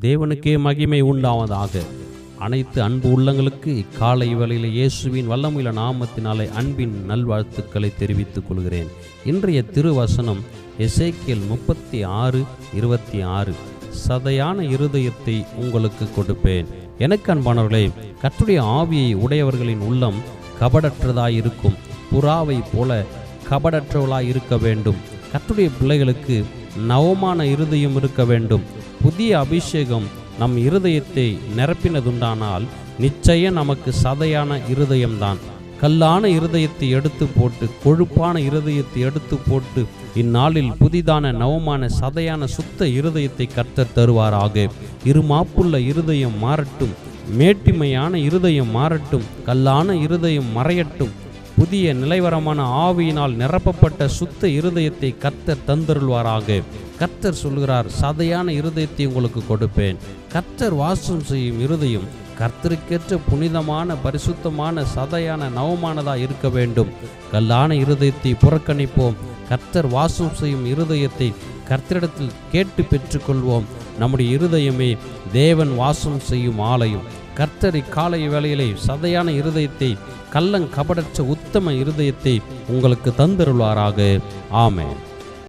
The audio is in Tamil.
தேவனுக்கே மகிமை உண்டாவதாக. அனைத்து அன்பு உள்ளங்களுக்கு இக்காலை வேளையில் இயேசுவின் வல்லமுள்ள நாமத்தினாலே அன்பின் நல்வாழ்த்துக்களை தெரிவித்துக் கொள்கிறேன். இன்றைய திருவசனம் எசேக்கியல் முப்பத்தி ஆறு இருபத்தி ஆறு. சதையான இருதயத்தை உங்களுக்கு கொடுப்பேன். எனக்கு அன்பானவர்களே கற்றுடைய ஆவியை உடையவர்களின் உள்ளம் கபடற்றதாயிருக்கும். புறாவை போல கபடற்றவளாய் இருக்க வேண்டும். கற்றுடைய பிள்ளைகளுக்கு நவமான இருதயம் இருக்க வேண்டும். புதிய அபிஷேகம் நம் இருதயத்தை நிரப்பினதுண்டானால் நிச்சயம் நமக்கு சதையான இருதயம்தான். கல்லான இருதயத்தை எடுத்து போட்டு கொழுப்பான இருதயத்தை எடுத்து போட்டு இந்நாளில் புதிதான நவமான சதையான சுத்த இருதயத்தை கர்த்தர் தருவாராக. இருமாப்புள்ள இருதயம் மாறட்டும் மேட்டிமையான இருதயம் மாறட்டும் கல்லான இருதயம் மறையட்டும். புதிய நிலைவரமான ஆவியினால் நிரப்பப்பட்ட சுத்த இருதயத்தை கர்த்தர் தந்தருள்வாராக. கர்த்தர் சொல்கிறார் சதையான இருதயத்தை உங்களுக்கு கொடுப்பேன். கத்தர் வாசம் செய்யும் இருதயம் கர்த்தருக்கேற்ற புனிதமான பரிசுத்தமான சதையான நவமானதா இருக்க வேண்டும். கல்லான இருதயத்தை புறக்கணிப்போம். கர்த்தர் வாசம் செய்யும் இருதயத்தை கர்த்தரிடத்தில் கேட்டு பெற்றுக்கொள்வோம். நம்முடைய இருதயமே தேவன் வாசம் செய்யும் ஆலயம். கர்த்தர் இக்காலை வேளையிலே சதையான இருதயத்தை கள்ளங் கபடற்ற உத்தம இருதயத்தை உங்களுக்கு தந்தருள்வாராக. ஆமேன்.